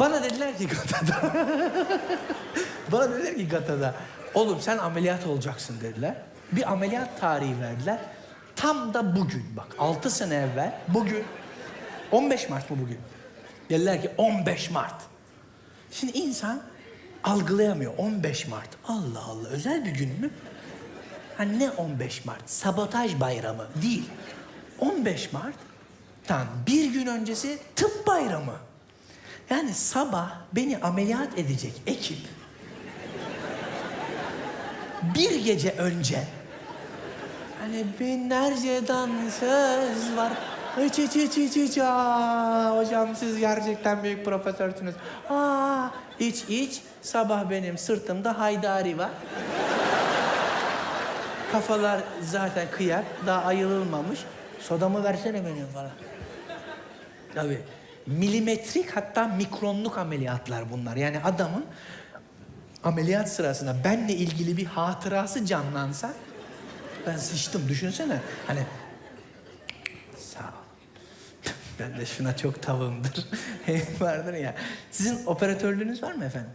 Bana dediler ki Gata'da. Bana dediler ki Gata'da. Oğlum sen ameliyat olacaksın dediler. Bir ameliyat tarihi verdiler. Tam da bugün bak 6 sene evvel bugün 15 Mart mı bugün? Dediler ki 15 Mart. Şimdi insan algılayamıyor 15 Mart. Allah Allah özel bir gün mü? Ha ne 15 Mart? Sabotaj bayramı değil. 15 Mart'tan bir gün öncesi tıp bayramı. Yani sabah beni ameliyat edecek ekip bir gece önce hani binlerce dansöz var. Hiç hiç hiç hiç hiç aa, hocam siz gerçekten büyük profesörsünüz. Aa, iç iç sabah benim sırtımda haydari var. Kafalar zaten kıyak, daha ayılılmamış. Sodamı versene benim falan. Tabii. Milimetrik hatta mikronluk ameliyatlar bunlar. Yani adamın ameliyat sırasında benle ilgili bir hatırası canlansa ben sıçtım düşünsene. Hani sağ ol. Ben de şuna çok tavımdır. Vardır ya. Sizin operatörlüğünüz var mı efendim?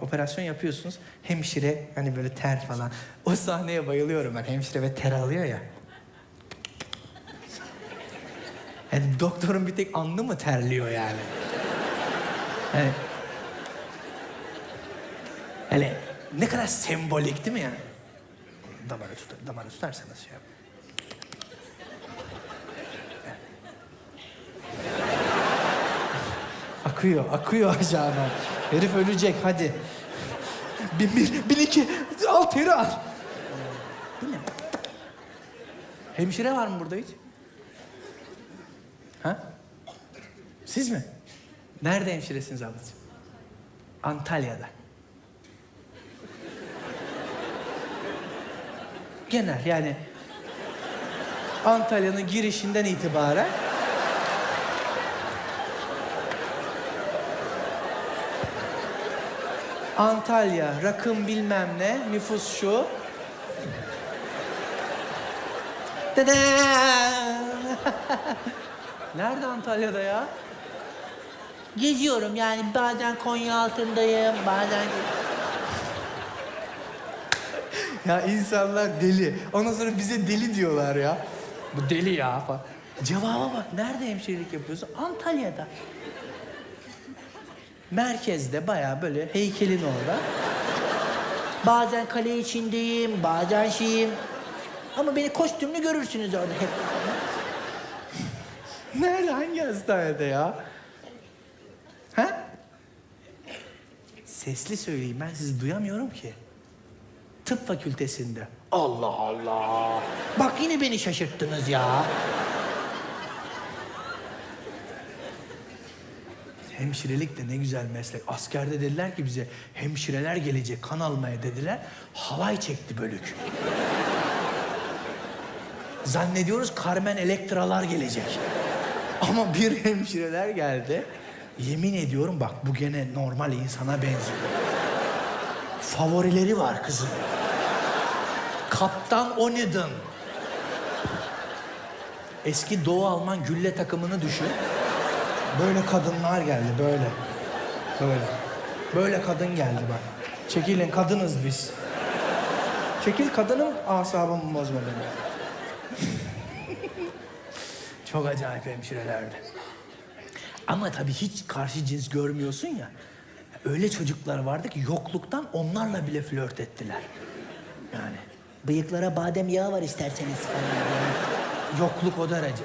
Operasyon yapıyorsunuz. Hemşire hani böyle ter falan. O sahneye bayılıyorum ben. Hemşire ve ter alıyor ya. Yani doktorun bir tek alnı mı terliyor yani? Hani, hele ne kadar sembolik değil mi yani? Damarı, tut, damarı tutarsanız şey yap. Akıyor, akıyor aşağıdan. Herif ölecek hadi. Bin bir, bin iki, al teri al. Bu ne? Hemşire var mı burada hiç? Ha? Siz mi? Nerede hemşiresiniz ablacığım? Antalya'da. Genel yani Antalya'nın girişinden itibaren Antalya, rakım bilmem ne, nüfus şu. Dede! Nerede Antalya'da ya? Geziyorum yani bazen Konya altındayım, bazen... ya insanlar deli. Ondan sonra bize deli diyorlar ya. Bu deli ya falan. Cevaba bak. Nerede hemşirelik yapıyorsun? Antalya'da. Merkezde bayağı böyle heykelin orada. Bazen kale içindeyim, bazen şeyim. Ama beni kostümlü görürsünüz orada hep. Nerede? Hangi hastanede ya? Ha? Sesli söyleyeyim ben sizi duyamıyorum ki. Tıp fakültesinde. Allah Allah. Bak yine beni şaşırttınız ya. Hemşirelik de ne güzel meslek. Askerde dediler ki bize hemşireler gelecek kan almaya dediler. Halay çekti bölük. Zannediyoruz Carmen Elektralar gelecek. Ama bir hemşireler geldi. Yemin ediyorum bak bu gene normal insana benziyor. Favorileri var kızın. Kaptan Onidon. Eski Doğu Alman gülle takımını düşün. Böyle kadınlar geldi böyle. Böyle. Böyle kadın geldi bak. Çekilin kadınız biz. Çekil kadınım asabımı bozma benim. Çok acayip hemşirelerdi. Ama tabii hiç karşı cins görmüyorsun ya. Öyle çocuklar vardı ki yokluktan onlarla bile flört ettiler. Yani bıyıklara badem yağı var isterseniz falan. Yokluk o derece.